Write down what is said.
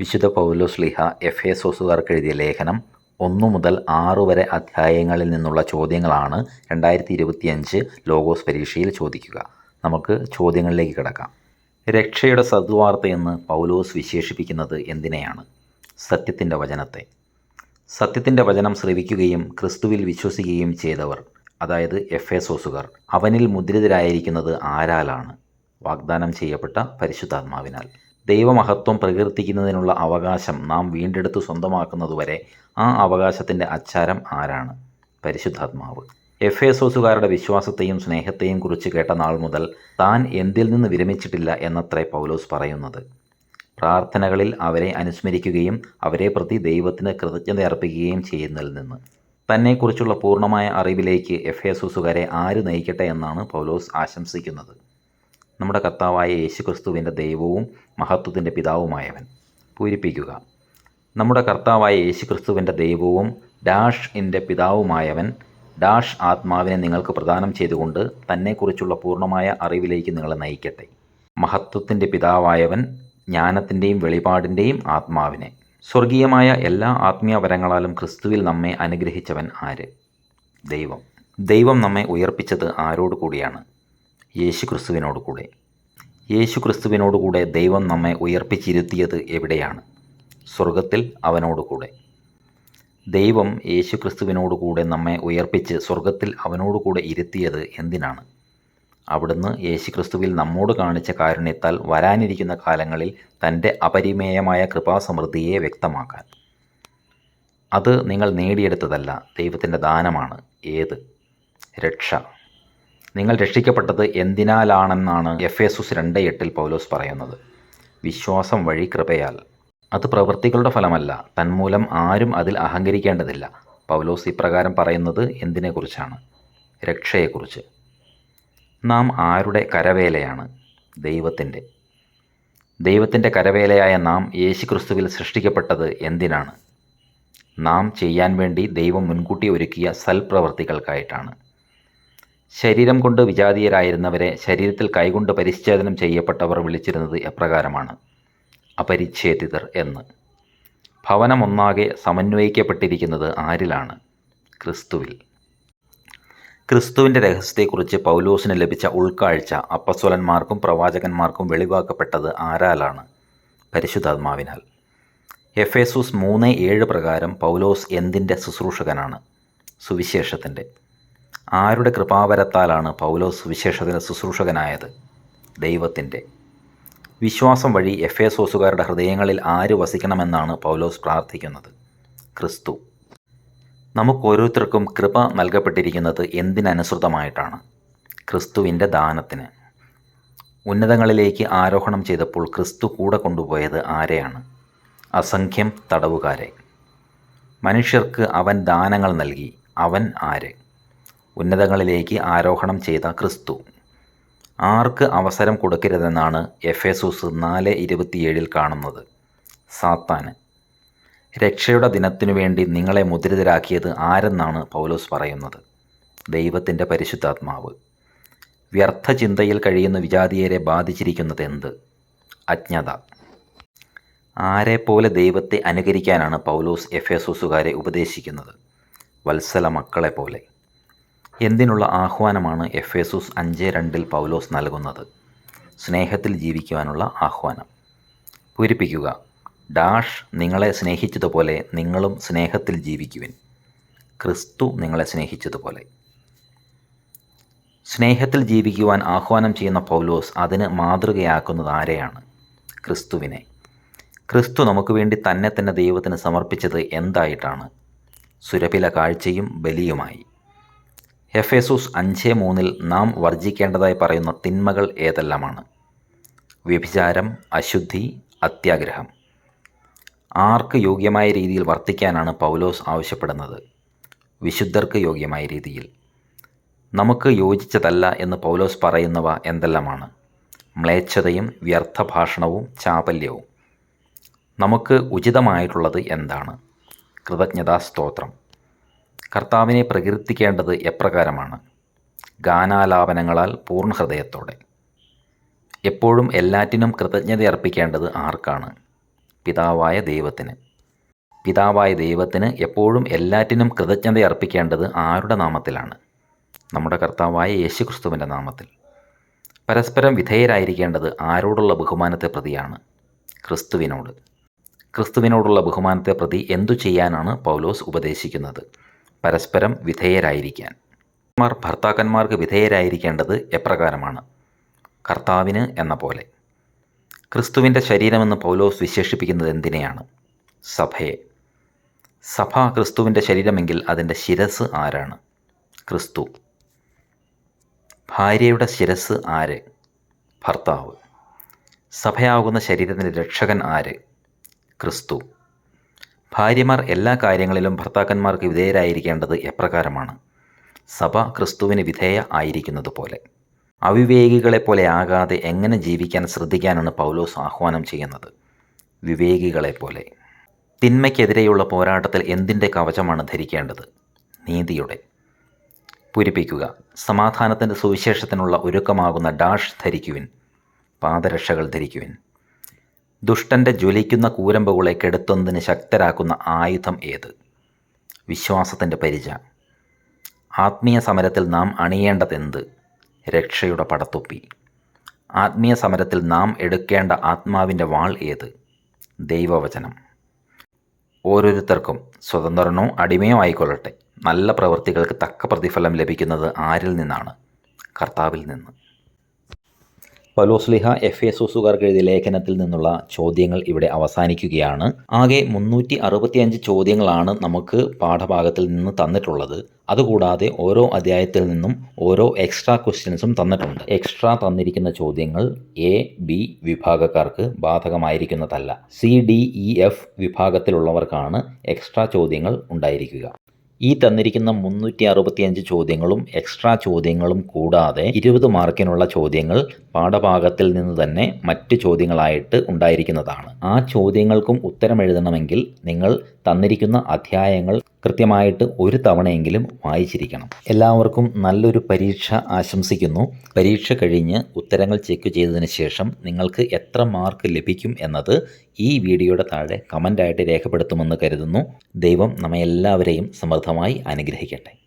വിശുദ്ധ പൗലോസ്ലിഹ F A എഴുതിയ ലേഖനം ഒന്നു മുതൽ ആറു വരെ അധ്യായങ്ങളിൽ നിന്നുള്ള ചോദ്യങ്ങളാണ് രണ്ടായിരത്തി ഇരുപത്തിയഞ്ച് ലോഗോസ് പരീക്ഷയിൽ ചോദിക്കുക. നമുക്ക് ചോദ്യങ്ങളിലേക്ക് കിടക്കാം. രക്ഷയുടെ സദ്വാർത്തയെന്ന് പൗലോസ് വിശേഷിപ്പിക്കുന്നത് എന്തിനെയാണ്? സത്യത്തിന്റെ വചനത്തെ. സത്യത്തിന്റെ വചനം ശ്രവിക്കുകയും ക്രിസ്തുവിൽ വിശ്വസിക്കുകയും ചെയ്തവർ അതായത് എഫ് എ സോസുകാർ അവനിൽ മുദ്രിതരായിരിക്കുന്നത് ആരാലാണ്? വാഗ്ദാനം ചെയ്യപ്പെട്ട പരിശുദ്ധാത്മാവിനാൽ. ദൈവമഹത്വം പ്രകീർത്തിക്കുന്നതിനുള്ള അവകാശം നാം വീണ്ടെടുത്ത് സ്വന്തമാക്കുന്നതുവരെ ആ അവകാശത്തിന്റെ അച്ചാരം ആരാണ്? പരിശുദ്ധാത്മാവ്. എഫ് എസോസുകാരുടെ വിശ്വാസത്തെയും സ്നേഹത്തെയും കുറിച്ച് കേട്ട നാൾ മുതൽ താൻ എന്തിൽ നിന്ന് വിരമിച്ചിട്ടില്ല എന്നത്രേ പൗലോസ് പറയുന്നത്. പ്രാർത്ഥനകളിൽ അവരെ അനുസ്മരിക്കുകയും അവരെ പ്രതി ദൈവത്തിന് കൃതജ്ഞത അർപ്പിക്കുകയും ചെയ്യുന്നതിൽ നിന്ന്. തന്നെക്കുറിച്ചുള്ള പൂർണമായ അറിവിലേക്ക് എഫ് എസോസുകാരെ ആര് നയിക്കട്ടെ എന്നാണ് പൗലോസ് ആശംസിക്കുന്നത്. നമ്മുടെ കർത്താവായ യേശുക്രിസ്തുവിന്റെ ദൈവവും മഹത്വത്തിന്റെ പിതാവുമായവൻ. പൂരിപ്പിക്കുക. നമ്മുടെ കർത്താവായ യേശുക്രിസ്തുവിന്റെ ദൈവവും ഡാഷ് എന്റെ പിതാവുമായവൻ ഡാഷ് ആത്മാവിനെ നിങ്ങൾക്ക് പ്രദാനം ചെയ്തുകൊണ്ട് തന്നെക്കുറിച്ചുള്ള പൂർണമായ അറിവിലേക്ക് നിങ്ങളെ നയിക്കട്ടെ. മഹത്വത്തിന്റെ പിതാവായവൻ ജ്ഞാനത്തിന്റെയും വെളിപാടിന്റെയും ആത്മാവിനെ. സ്വർഗീയമായ എല്ലാ ആത്മീയ വരങ്ങളാലും ക്രിസ്തുവിൽ നമ്മെ അനുഗ്രഹിച്ചവൻ ആര്? ദൈവം. ദൈവം നമ്മെ ഉയർപ്പിച്ചത് ആരോട് കൂടിയാണ്. യേശു ക്രിസ്തുവിനോട് കൂടെ യേശു ക്രിസ്തുവിനോട് കൂടെ ദൈവം നമ്മെ ഉയർപ്പിച്ചിരുത്തിയത് എവിടെയാണ്? സ്വർഗത്തിൽ അവനോട് കൂടെ ദൈവം യേശു ക്രിസ്തുവിനോട് കൂടെ നമ്മെ ഉയർപ്പിച്ച് സ്വർഗത്തിൽ അവനോട് കൂടെ ഇരുത്തിയത് എന്തിനാണ്? അവിടുന്ന് യേശുക്രിസ്തുവിൽ നമ്മോട് കാണിച്ച കാരുണ്യത്താൽ വരാനിരിക്കുന്ന കാലങ്ങളിൽ തന്റെ അപരിമേയമായ കൃപാസമൃദ്ധിയെ വ്യക്തമാക്കാൻ. അത് നിങ്ങൾ നേടിയെടുത്തതല്ല ദൈവത്തിന്റെ ദാനമാണ്. ഏത്? രക്ഷ. നിങ്ങൾ രക്ഷിക്കപ്പെട്ടത് എന്തിനാലാണെന്നാണ് എഫ് എസ് രണ്ട് എട്ടിൽ പൗലോസ് പറയുന്നത്. വിശ്വാസം വഴി കൃപയാൽ. അത് പ്രവൃത്തികളുടെ ഫലമല്ല. തന്മൂലം ആരും അതിൽ അഹങ്കരിക്കേണ്ടതില്ല. പൗലോസ് ഇപ്രകാരം പറയുന്നത് എന്തിനെക്കുറിച്ചാണ്? രക്ഷയെക്കുറിച്ച്. നാം ആരുടെ കരവേലയാണ്? ദൈവത്തിന്റെ. ദൈവത്തിന്റെ കരവേലയായ നാം യേശുക്രിസ്തുവിൽ സൃഷ്ടിക്കപ്പെട്ടത് എന്തിനാണ്? നാം ചെയ്യാൻ വേണ്ടി ദൈവം മുൻകൂട്ടി ഒരുക്കിയ സൽപ്രവർത്തികൾക്കായിട്ടാണ്. ശരീരം കൊണ്ട് വിജാതീയരായിരുന്നവരെ ശരീരത്തിൽ കൈകൊണ്ട് പരിച്ഛേദനം ചെയ്യപ്പെട്ടവർ വിളിച്ചിരുന്നത് എപ്രകാരമാണ്? അപരിച്ഛേദിതർ എന്ന്. ഭവനമൊന്നാകെ സമന്വയിക്കപ്പെട്ടിരിക്കുന്നത് ആരിലാണ്? ക്രിസ്തുവിൽ. ക്രിസ്തുവിന്റെ രഹസ്യത്തെക്കുറിച്ച് പൗലോസിന് ലഭിച്ച ഉൾക്കാഴ്ച അപ്പസ്വലന്മാർക്കും പ്രവാചകന്മാർക്കും വെളിവാക്കപ്പെട്ടത് ആരാലാണ്? പരിശുദ്ധാത്മാവിനാൽ. എഫേസൂസ് മൂന്ന് ഏഴ് പ്രകാരം പൗലോസ് എന്തിന്റെ ശുശ്രൂഷകനാണ്? സുവിശേഷത്തിന്റെ. ആരുടെ കൃപാവരത്താലാണ് പൗലോസ് വിശേഷത്തിന് ശുശ്രൂഷകനായത്? ദൈവത്തിന്റെ. വിശ്വാസം വഴി എഫ് എ സോസുകാരുടെ ഹൃദയങ്ങളിൽ ആര് വസിക്കണമെന്നാണ് പൗലോസ് പ്രാർത്ഥിക്കുന്നത്? ക്രിസ്തു. നമുക്കോരോരുത്തർക്കും കൃപ നൽകപ്പെട്ടിരിക്കുന്നത് എന്തിനനുസൃതമായിട്ടാണ്? ക്രിസ്തുവിന്റെ ദാനത്തിന്. ഉന്നതങ്ങളിലേക്ക് ആരോഹണം ചെയ്തപ്പോൾ ക്രിസ്തു കൂടെ കൊണ്ടുപോയത് ആരെയാണ്? അസംഖ്യം തടവുകാരെ. മനുഷ്യർക്ക് അവൻ ദാനങ്ങൾ നൽകി. അവൻ ആര്? ഉന്നതങ്ങളിലേക്ക് ആരോഹണം ചെയ്ത ക്രിസ്തു. ആർക്ക് അവസരം കൊടുക്കരുതെന്നാണ് എഫേസൂസ് നാല് ഇരുപത്തിയേഴിൽ കാണുന്നത്. സാത്താന് രക്ഷയുടെ ദിനത്തിനു വേണ്ടി നിങ്ങളെ മുദ്രിതരാക്കിയത് ആരെന്നാണ് പൗലോസ് പറയുന്നത്? ദൈവത്തിന്റെ പരിശുദ്ധാത്മാവ്. വ്യർത്ഥ ചിന്തയിൽ കഴിയുന്ന വിജാതീയരെ ബാധിച്ചിരിക്കുന്നത് എന്ത്? അജ്ഞത. ആരെപ്പോലെ ദൈവത്തെ അനുകരിക്കാനാണ് പൗലോസ് എഫേസോസുകാരെ ഉപദേശിക്കുന്നത്? വത്സല മക്കളെ പോലെ എന്തിനുള്ള ആഹ്വാനമാണ് എഫേസൂസ് അഞ്ച് രണ്ടിൽ പൗലോസ് നൽകുന്നത്? സ്നേഹത്തിൽ ജീവിക്കുവാനുള്ള ആഹ്വാനം. പൂരിപ്പിക്കുക. ഡാഷ് നിങ്ങളെ സ്നേഹിച്ചതുപോലെ നിങ്ങളും സ്നേഹത്തിൽ ജീവിക്കുവിൻ. ക്രിസ്തു നിങ്ങളെ സ്നേഹിച്ചതുപോലെ. സ്നേഹത്തിൽ ജീവിക്കുവാൻ ആഹ്വാനം ചെയ്യുന്ന പൗലോസ് അതിന് മാതൃകയാക്കുന്നത് ആരെയാണ്? ക്രിസ്തുവിനെ. ക്രിസ്തു നമുക്ക് വേണ്ടി തന്നെ തന്നെ ദൈവത്തിന് സമർപ്പിച്ചത് എന്തായിട്ടാണ്? സുരഭില കാഴ്ചയും ബലിയുമായി. എഫേസൂസ് അഞ്ച് മൂന്നിൽ നാം വർജിക്കേണ്ടതായി പറയുന്ന തിന്മകൾ ഏതെല്ലാമാണ്? വ്യഭിചാരം അശുദ്ധി അത്യാഗ്രഹം. ആർക്ക് യോഗ്യമായ രീതിയിൽ വർത്തിക്കാനാണ് പൗലോസ് ആവശ്യപ്പെടുന്നത്? വിശുദ്ധർക്ക് യോഗ്യമായ രീതിയിൽ. നമുക്ക് യോജിച്ചതല്ല എന്ന് പൗലോസ് പറയുന്നവ എന്തെല്ലാമാണ്? മ്ലേച്ഛതയും വ്യർത്ഥ ഭാഷണവും ചാപല്യവും. നമുക്ക് ഉചിതമായിട്ടുള്ളത് എന്താണ്? കൃതജ്ഞതാ സ്തോത്രം. കർത്താവിനെ പ്രകീർത്തിക്കേണ്ടത് എപ്രകാരമാണ്? ഗാനാലാപനങ്ങളാൽ പൂർണ ഹൃദയത്തോടെ. എപ്പോഴും എല്ലാറ്റിനും കൃതജ്ഞത അർപ്പിക്കേണ്ടത് ആർക്കാണ്? പിതാവായ ദൈവത്തിന്. പിതാവായ ദൈവത്തിന് എപ്പോഴും എല്ലാറ്റിനും കൃതജ്ഞത അർപ്പിക്കേണ്ടത് ആരുടെ നാമത്തിലാണ്? നമ്മുടെ കർത്താവായ യേശുക്രിസ്തുവിന്റെ നാമത്തിൽ. പരസ്പരം വിധേയരായിരിക്കേണ്ടത് ആരോടുള്ള ബഹുമാനത്തെ പ്രതിയാണ്? ക്രിസ്തുവിനോട്. ക്രിസ്തുവിനോടുള്ള ബഹുമാനത്തെ പ്രതി എന്തു ചെയ്യാനാണ് പൗലോസ് ഉപദേശിക്കുന്നത്? പരസ്പരം വിധേയരായിരിക്കാൻ. മാർ ഭർത്താക്കന്മാർക്ക് വിധേയരായിരിക്കേണ്ടത് എപ്രകാരമാണ്? കർത്താവിന് എന്ന പോലെ. ക്രിസ്തുവിന്റെ ശരീരമെന്ന് പൗലോസ് വിശേഷിപ്പിക്കുന്നത് എന്തിനെയാണ്? സഭയെ. സഭ ക്രിസ്തുവിന്റെ ശരീരമെങ്കിൽ അതിന്റെ ശിരസ് ആരാണ്? ക്രിസ്തു. ഭാര്യയുടെ ശിരസ് ആര്? ഭർത്താവ്. സഭയാകുന്ന ശരീരത്തിന്റെ രക്ഷകൻ ആര്? ക്രിസ്തു. ഭാര്യമാർ എല്ലാ കാര്യങ്ങളിലും ഭർത്താക്കന്മാർക്ക് വിധേയരായിരിക്കേണ്ടത് എപ്രകാരമാണ്? സഭ ക്രിസ്തുവിന് വിധേയ ആയിരിക്കുന്നത് പോലെ അവിവേകികളെപ്പോലെ ആകാതെ എങ്ങനെ ജീവിക്കാൻ ശ്രദ്ധിക്കാനാണ് പൗലോസ് ആഹ്വാനം ചെയ്യുന്നത്? വിവേകികളെപ്പോലെ. തിന്മയ്ക്കെതിരെയുള്ള പോരാട്ടത്തിൽ എന്തിന്റെ കവചമാണ് ധരിക്കേണ്ടത്? നീതിയുടെ. പൂരിപ്പിക്കുക. സമാധാനത്തിന്റെ സുവിശേഷത്തിനുള്ള ഒരുക്കമാകുന്ന ഡാഷ് ധരിക്കുവിൻ. പാദരക്ഷകൾ ധരിക്കുവിൻ. ദുഷ്ടന്റെ ജ്വലിക്കുന്ന കൂരമ്പുകളെ കെടുത്തുന്നതിന് ശക്തരാക്കുന്ന ആയുധം ഏത്? വിശ്വാസത്തിന്റെ പരിച. ആത്മീയ സമരത്തിൽ നാം അണിയേണ്ടതെന്ത് രക്ഷയുടെ പടത്തൊപ്പി. ആത്മീയ സമരത്തിൽ നാം എടുക്കേണ്ട ആത്മാവിന്റെ വാൾ ഏത്? ദൈവവചനം. ഓരോരുത്തർക്കും സ്വതന്ത്രനോ അടിമയോ ആയിക്കൊള്ളട്ടെ. നല്ല പ്രവൃത്തികൾക്ക് തക്ക പ്രതിഫലം ലഭിക്കുന്നത് ആരിൽ നിന്നാണ്? കർത്താവിൽ നിന്ന്. പലോസ്ലിഹ എഫ് എ സൂസുകാർക്ക് എഴുതിയ ലേഖനത്തിൽ നിന്നുള്ള ചോദ്യങ്ങൾ ഇവിടെ അവസാനിക്കുകയാണ്. ആകെ മുന്നൂറ്റി അറുപത്തിയഞ്ച് ചോദ്യങ്ങളാണ് നമുക്ക് പാഠഭാഗത്തിൽ നിന്ന് തന്നിട്ടുള്ളത്. അതുകൂടാതെ ഓരോ അധ്യായത്തിൽ നിന്നും ഓരോ എക്സ്ട്രാ ക്വസ്റ്റ്യൻസും തന്നിട്ടുണ്ട്. എക്സ്ട്രാ തന്നിരിക്കുന്ന ചോദ്യങ്ങൾ എ ബി വിഭാഗക്കാർക്ക് ബാധകമായിരിക്കുന്നതല്ല. സി ഡി ഇ എഫ് വിഭാഗത്തിലുള്ളവർക്കാണ് എക്സ്ട്രാ ചോദ്യങ്ങൾ ഉണ്ടായിരിക്കുക. ഈ തന്നിരിക്കുന്ന മുന്നൂറ്റി അറുപത്തിയഞ്ച് ചോദ്യങ്ങളും എക്സ്ട്രാ ചോദ്യങ്ങളും കൂടാതെ ഇരുപത് മാർക്കിനുള്ള ചോദ്യങ്ങൾ പാഠഭാഗത്തിൽ നിന്ന് തന്നെ മറ്റ് ചോദ്യങ്ങളായിട്ട് ഉണ്ടായിരിക്കുന്നതാണ്. ആ ചോദ്യങ്ങൾക്കും ഉത്തരം എഴുതണമെങ്കിൽ നിങ്ങൾ തന്നിരിക്കുന്ന അധ്യായങ്ങൾ കൃത്യമായിട്ട് ഒരു തവണയെങ്കിലും വായിച്ചിരിക്കണം. എല്ലാവർക്കും നല്ലൊരു പരീക്ഷ ആശംസിക്കുന്നു. പരീക്ഷ കഴിഞ്ഞ് ഉത്തരങ്ങൾ ചെക്ക് ചെയ്തതിന് ശേഷം നിങ്ങൾക്ക് എത്ര മാർക്ക് ലഭിക്കും എന്നത് ഈ വീഡിയോയുടെ താഴെ കമന്റായിട്ട് രേഖപ്പെടുത്തുമെന്ന് കരുതുന്നു. ദൈവം നമ്മെ എല്ലാവരെയും സമൃദ്ധമായി അനുഗ്രഹിക്കട്ടെ.